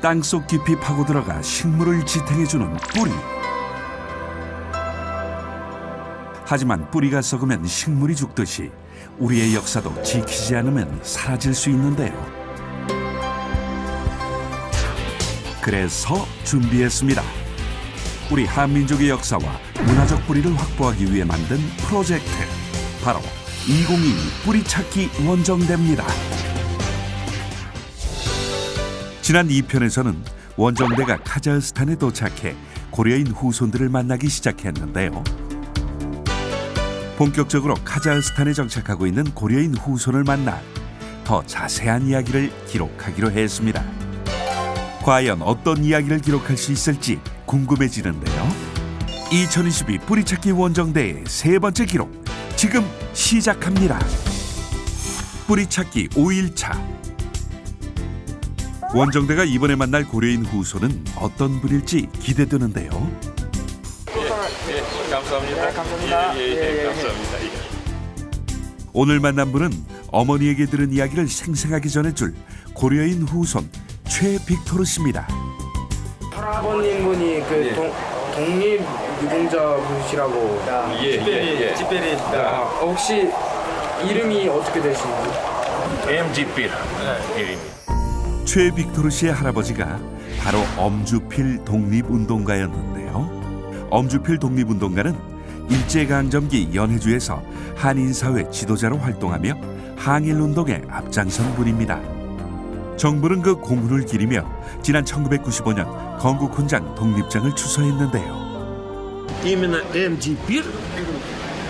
땅속 깊이 파고들어가 식물을 지탱해주는 뿌리. 하지만 뿌리가 썩으면 식물이 죽듯이 우리의 역사도 지키지 않으면 사라질 수 있는데요. 그래서 준비했습니다. 우리 한민족의 역사와 문화적 뿌리를 확보하기 위해 만든 프로젝트 바로 2022 뿌리찾기 원정대입니다. 지난 2편에서는 원정대가 카자흐스탄에 도착해 고려인 후손들을 만나기 시작했는데요. 본격적으로 카자흐스탄에 정착하고 있는 고려인 후손을 만나 더 자세한 이야기를 기록하기로 했습니다. 과연 어떤 이야기를 기록할 수 있을지 궁금해지는데요. 2022 뿌리찾기 원정대의 세 번째 기록 지금 시작합니다. 뿌리찾기 5일차 원정대가 이번에 만날 고려인 후손은 어떤 분일지 기대되는데요. 감사합니다. 감사합니다. 예, 예, 예, 감사합니다. 예. 오늘 만난 분은 어머니에게 들은 이야기를 생생하게 전해줄 고려인 후손 최빅토르 씨입니다. 할아버님 분이 그 예. 동, 독립 유공자 분이시라고 예, 예, 예. 집배리 아, 혹시 이름이 어떻게 되시나요? MGP 이름이. 최빅토르 씨의 할아버지가 바로 엄주필 독립운동가였는데요. 엄주필 독립운동가는 일제강점기 연해주에서 한인사회 지도자로 활동하며 항일운동에 앞장선 분입니다. 정부는 그 공훈을 기리며 지난 1995년 건국훈장 독립장을 추서했는데요. именно МДПИР,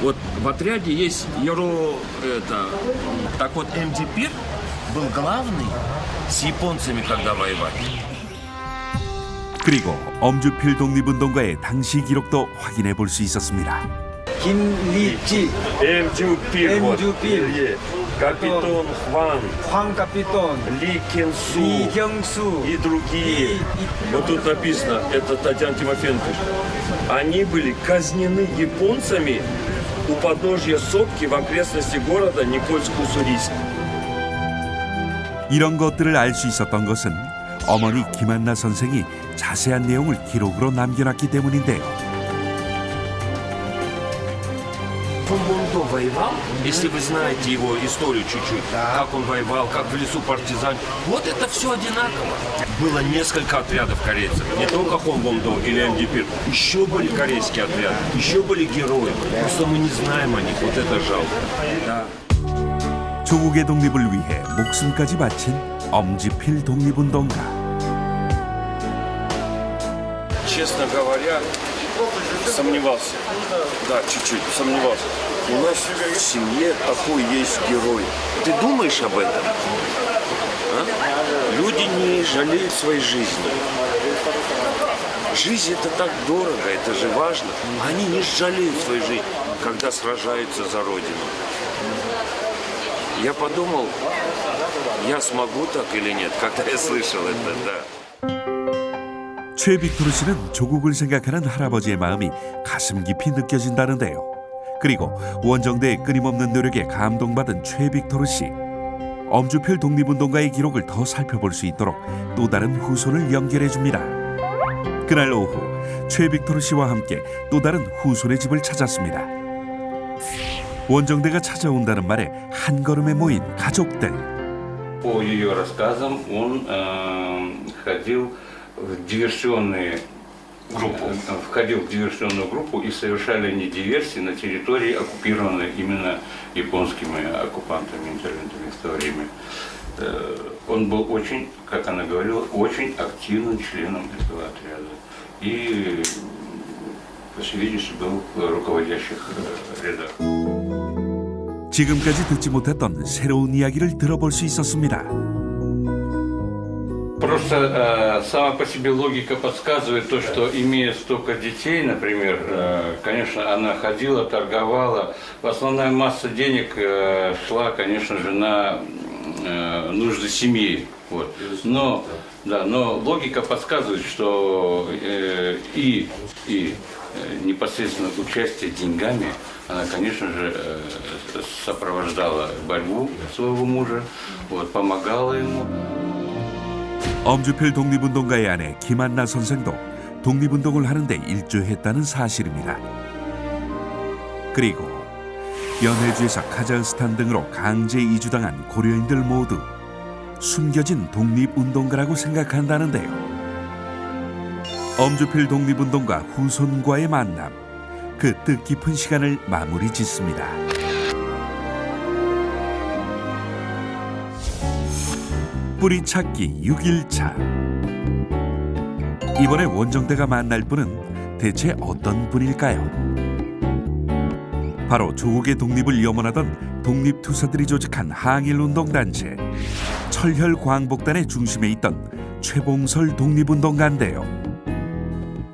вот в отряде есть Яро, это, так вот МДПИР был главный с японцами, когда воевали. 그리고 엄주필 독립운동가의 당시 기록도 확인해 볼 수 있었습니다. 김리지, MGP. вот. MGP. 예. Капитан Хван, 황 카피톤, Ли Кенсу 이경수, и другие. И- и- Вот тут написано, это Татьяна Тимофеенко. Они были казнены японцами у подножья сопки в окрестности города Никольск-Уссурийск. 이런 것들을 알 수 있었던 것은 어머니 김한나 선생이 자세한 내용을 기록으로 남겨놨기 때문인데요. Фумбондо воевал, если вы знаете его историю чуть-чуть, как он воевал, как в лесу партизан. Вот это все одинаково. Было несколько отрядов корейцев. Не только Хомбондо или МДПИР. Еще были корейские отряды, еще были герои. Просто мы не знаем о них. Вот это жалко. Да. 조국의 독립을 위해 목숨까지 바친 엄지필 독립운동가. Честно говоря, сомневался. Да, чуть-чуть сомневался. У нас в семье такой есть герой. Ты думаешь об этом? А? Люди не жалеют своей жизни. Жизнь это так дорого, это же важно. Они не жалеют своей жизни, когда сражаются за Родину. Я подумал, я смогу так или нет, когда я слышал это, да. 최빅토르 씨는 조국을 생각하는 할아버지의 마음이 가슴 깊이 느껴진다는데요. 그리고 원정대의 끊임없는 노력에 감동받은 최빅토르 씨. 엄주필 독립운동가의 기록을 더 살펴볼 수 있도록 또 다른 후손을 연결해 줍니다. 그날 오후 최빅토르 씨와 함께 또 다른 후손의 집을 찾았습니다. 원정대가 찾아온다는 말에 한 걸음에 모인 가족들. По ее рассказам, он э, входил в диверсионные группу, входил в диверсионную группу и совершали они диверсии на территории, оккупированной именно японскими оккупантами, интервентами в то время. Э, Он был очень, как она говорила, очень активным членом этого отряда. И, по всей видимости, был в руководящих э, рядах. 지금까지 듣지 못했던 새로운 이야기를 들어볼 수 있었습니다. Просто э, сама по себе логика подсказывает то, что имея столько детей, например, э, конечно, она ходила, торговала. Основная масса денег э, шла, конечно же, на э, нужды семьи. Вот. Но, да, но логика подсказывает, что э, и, и э, непосредственно участие деньгами, она, конечно же, э, сопровождала борьбу своего мужа, вот, помогала ему. 엄주필 독립운동가의 아내 김한나 선생도 독립운동을 하는데 일조했다는 사실입니다. 그리고 연해주에서 카자흐스탄 등으로 강제 이주당한 고려인들 모두 숨겨진 독립운동가라고 생각한다는데요. 엄주필 독립운동가 후손과의 만남, 그 뜻깊은 시간을 마무리 짓습니다. 뿌리 찾기 6일차. 이번에 원정대가 만날 분은 대체 어떤 분일까요? 바로 조국의 독립을 염원하던 독립투사들이 조직한 항일운동단체 철혈광복단의 중심에 있던 최봉설 독립운동가인데요.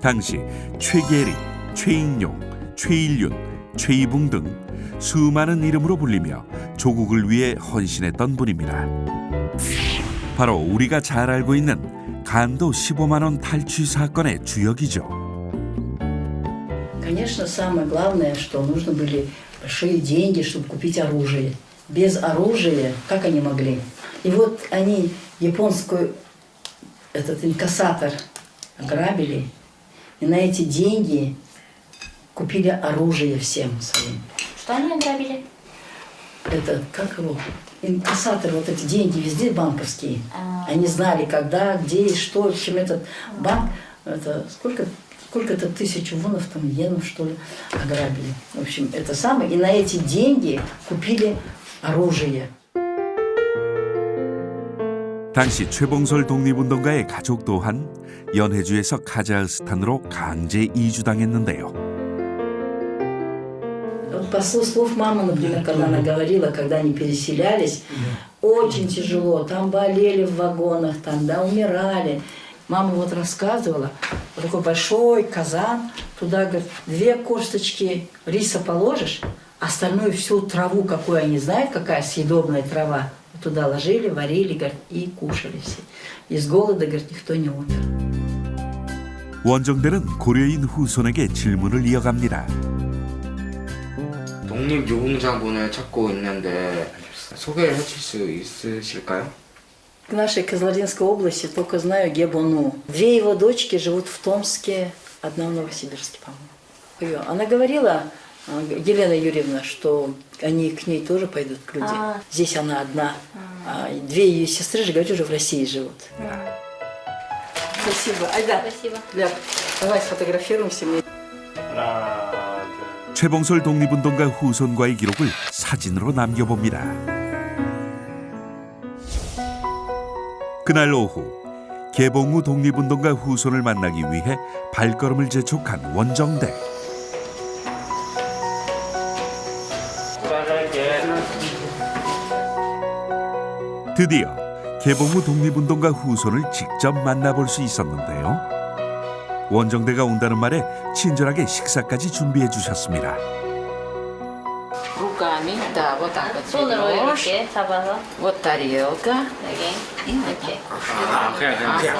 당시 최계리, 최익용, 최일륜, 최이붕 등 수많은 이름으로 불리며 조국을 위해 헌신했던 분입니다. 바로 우리가 잘 알고 있는 간도 15만 원 탈취 사건의 주역이죠. Конечно, самое главное, что нужно были большие деньги, чтобы купить оружие. Без оружия, как они могли? И вот они японскую, этот инкассатор ограбили, и на эти деньги купили оружие всем своим. Что они ограбили? Это, как его, инкассатор, вот эти деньги везде банковские. А. Они знали, когда, где и что. В общем, этот банк, это сколько, сколько-то тысяч вонов, там, йенов, что ли, ограбили. В общем, это самое. И на эти деньги купили оружие. 당시 최봉설 독립운동가의 가족 또한 연해주에서 카자흐스탄으로 강제 이주당했는데요. Вот по слов слов мамы, например, когда она говорила, когда они переселялись, очень тяжело, там болели в вагонах, там, да, умирали. Мама вот рассказывала, вот такой большой казан, туда, говорит, две косточки риса положишь, остальную всю траву, какую они знают, какая съедобная трава, туда ложили, варили, говорит, и кушали все. Из голода, говорит, никто не умер. 원정대는 고려인 후손에게 질문을 이어갑니다. 독립유공자분을 찾고 있는데 소개를 해줄 수 있으실까요? В нашей Козлодинской области только знаю Гебону. Две его дочки живут в Томске, одна в Новосибирске, по-моему. Её- Она говорила, а, Елена Юрьевна, что они к ней тоже пойдут, к людям. А. Здесь она одна. А две ее сестры же, говорю, уже в России живут. Спасибо. Айда. Спасибо. Ляп, давай сфотографируемся. мне. 최봉설 독립운동가 후손과의 기록을 사진으로 남겨봅니다. 그날 오후 개봉 후 독립운동가 후손을 만나기 위해 발걸음을 재촉한 원정대. 드디어 개봉 후 독립운동가 후손을 직접 만나볼 수 있었는데요. 원정대가 온다는 말에 친절하게 식사까지 준비해 주셨습니다. Руками, да, вот так вот 손으로 берешь. 이렇게 잡아서 Вот тарелка. 여기 이렇게.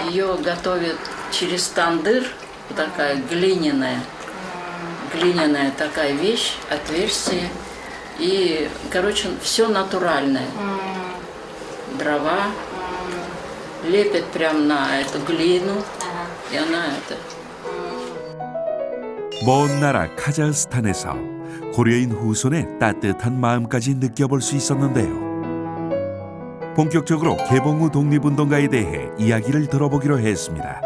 Ее готовят через тандыр, вот такая глиняная, глиняная такая вещь, отверстие. И, короче, все натуральное. Дрова лепят прям на эту глину, 아, и она это 먼 나라 카자흐스탄에서 고려인 후손의 따뜻한 마음까지 느껴볼 수 있었는데요. 본격적으로 개봉 후 독립운동가에 대해 이야기를 들어보기로 했습니다.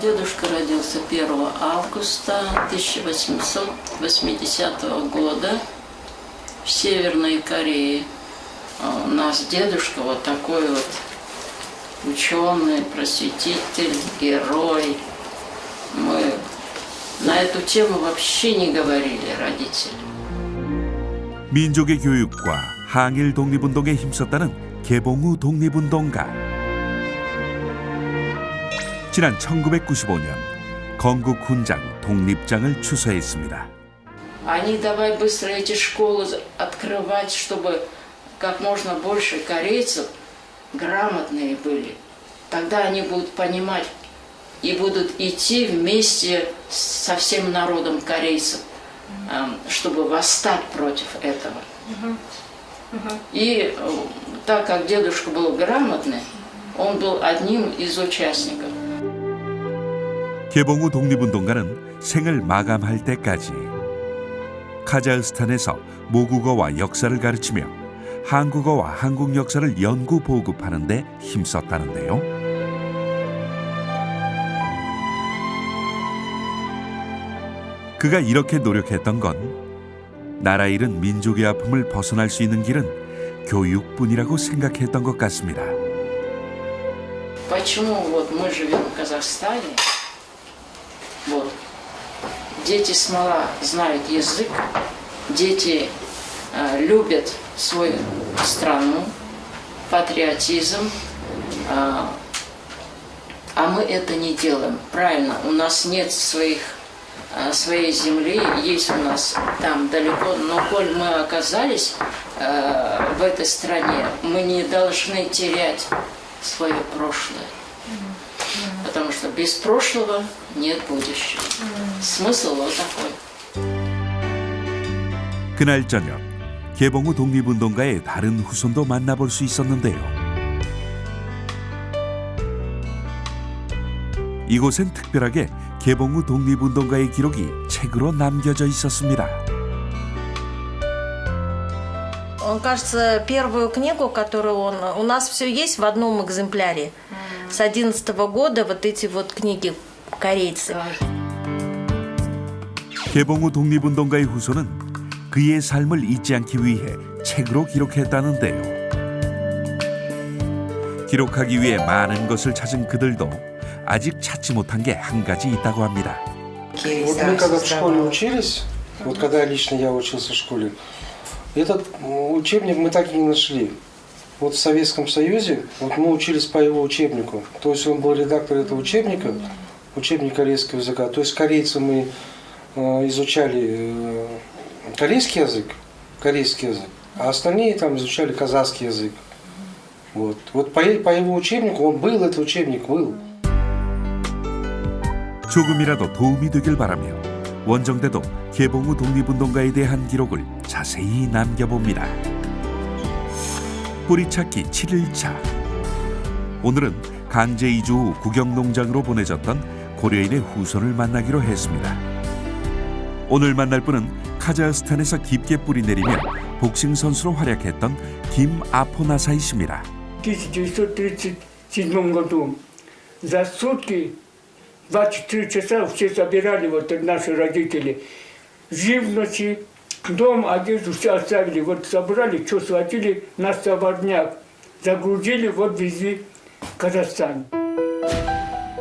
Дедушка родился 1 августа 1880 года в Северной Корее. А У нас дедушка вот такой вот ученый, просветитель, герой. Мы на эту тему вообще не говорили родители. 민족의 교육과 항일 독립운동에 힘썼다는 개봉 후 독립운동가. 지난 1995년 건국 훈장 독립장을 추서했습니다. Они давай быстро эти школы за- открывать, чтобы как можно больше корейцев грамотные были. Тогда они будут понимать и будут идти вместе со всем народом корейцев, эм, чтобы восстать против этого. И э, так как дедушка был грамотный, Он был одним из участников. 개봉 후 독립운동가는 생을 마감할 때까지 카자흐스탄에서 모국어와 역사를 가르치며 한국어와 한국 역사를 연구 보급하는 데 힘썼다는데요. 그가 이렇게 노력했던 건 나라 잃은 민족의 아픔을 벗어날 수 있는 길은 교육뿐이라고 생각했던 것 같습니다. Почему вот мы живем в Казахстане? Вот. Дети смола знают язык, дети э, любят свою страну, патриотизм, а, а мы это не делаем. Правильно, у нас нет своих э, своей земли, есть у нас там далеко, но коль мы оказались э, в этой стране, мы не должны терять свое прошлое. Потому что без прошлого нет будущего. Смысл вот такой. 그날 저녁 개봉 후 독립운동가의 다른 후손도 만나볼 수 있었는데요. 이곳엔 특별하게 개봉 후 독립운동가의 기록이 책으로 남겨져 있었습니다. Он, кажется, первую книгу, которую он... У нас все есть в одном экземпляре. С одиннадцатого года вот эти вот книги корейцы. 개봉 후 독립운동가의 후손은 그의 삶을 잊지 않기 위해 책으로 기록했다는데요. 기록하기 위해 많은 것을 찾은 그들도 아직 찾지 못한 게 한 가지 있다고 합니다. Вот мы когда в школе учились, вот когда лично я учился в школе, этот м, учебник мы так и не нашли. Вот в Советском Союзе, вот мы учились по его учебнику. То есть он был редактор этого учебника, учебник корейского языка. То есть корейцы мы э, изучали э, корейский язык, корейский язык, а остальные там изучали казахский язык. Вот, вот по, по его учебнику, он был, этот учебник был. 조금이라도 도움이 되길 바라며 원정대도 개봉 후 독립운동가에 대한 기록을 자세히 남겨봅니다. 뿌리찾기 7일차 오늘은 강제 이주 후 국영농장으로 보내졌던 고려인의 후손을 만나기로 했습니다. 오늘 만날 분은 카자흐스탄에서 깊게 뿌리 내리며 복싱 선수로 활약했던 김아포나사이 씨입니다. 1937 году за сутки 24 часа все собирали, вот наши родители, живности, дом, одежду все оставили, вот собрали, что схватили на соводняк, загрузили, вот везли в Казахстан.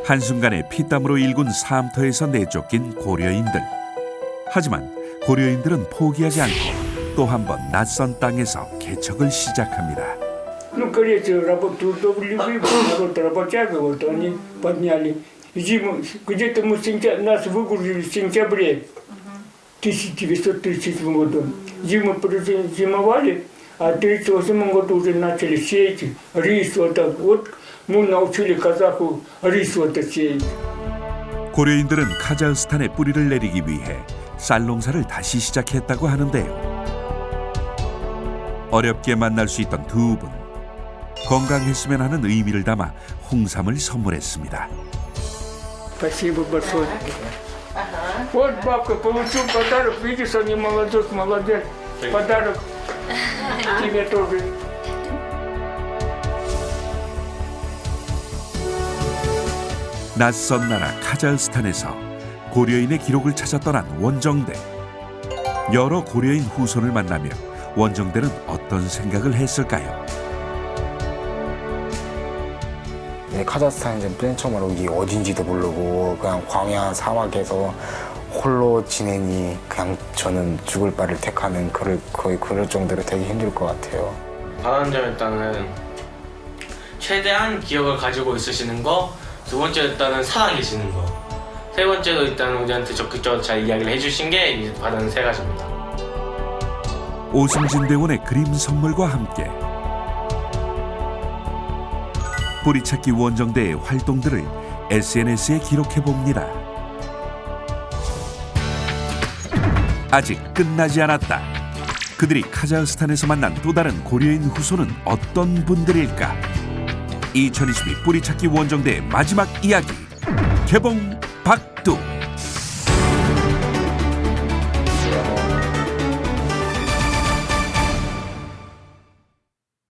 한순간에 피땀으로 일군 사암터에서 내쫓긴 고려인들. 하지만 고려인들은 포기하지 않고 또 한 번 낯선 땅에서 개척을 시작합니다. Ну, корейцы работу трудолюбивый народ, работяга, вот они подняли. Зиму, где-то мы сентя- нас выгрузили в сентябре 1937 году. Зиму зимовали, а в 1938 году уже начали сеять рис. Вот, так. вот мы научили казаху рис вот это сеять. 고려인들은 카자흐스탄에 뿌리를 내리기 위해 쌀농사를 다시 시작했다고 하는데요. 어렵게 만날 수 있던 두 분. 건강했으면 하는 의미를 담아 홍삼을 선물했습니다. Спасибо большое. Вот бабка получил подарок. Видишь, они молодец, молодец. Подарок тебе тоже. 낯선 나라 카자흐스탄에서 고려인의 기록을 찾아 떠난 원정대. 여러 고려인 후손을 만나며 원정대는 어떤 생각을 했을까요? 네, 카자흐스탄 이제 맨 처음 여기 어딘지도 모르고 그냥 광야 사막에서 홀로 지내니 그냥 저는 죽을 바를 택하는 그럴 거의 그럴 정도로 되게 힘들 것 같아요. 바라는 점 일단은 최대한 기억을 가지고 있으시는 거, 두 번째 일단은 살아계시는 거, 세 번째로 일단 우리한테 적극적으로 잘 이야기를 해주신 게 바라는 세 가지입니다. 오승진 대원의 그림 선물과 함께 뿌리찾기 원정대의 활동들을 SNS에 기록해 봅니다. 아직 끝나지 않았다. 그들이 카자흐스탄에서 만난 또 다른 고려인 후손은 어떤 분들일까? 2022 뿌리찾기 원정대의 마지막 이야기 개봉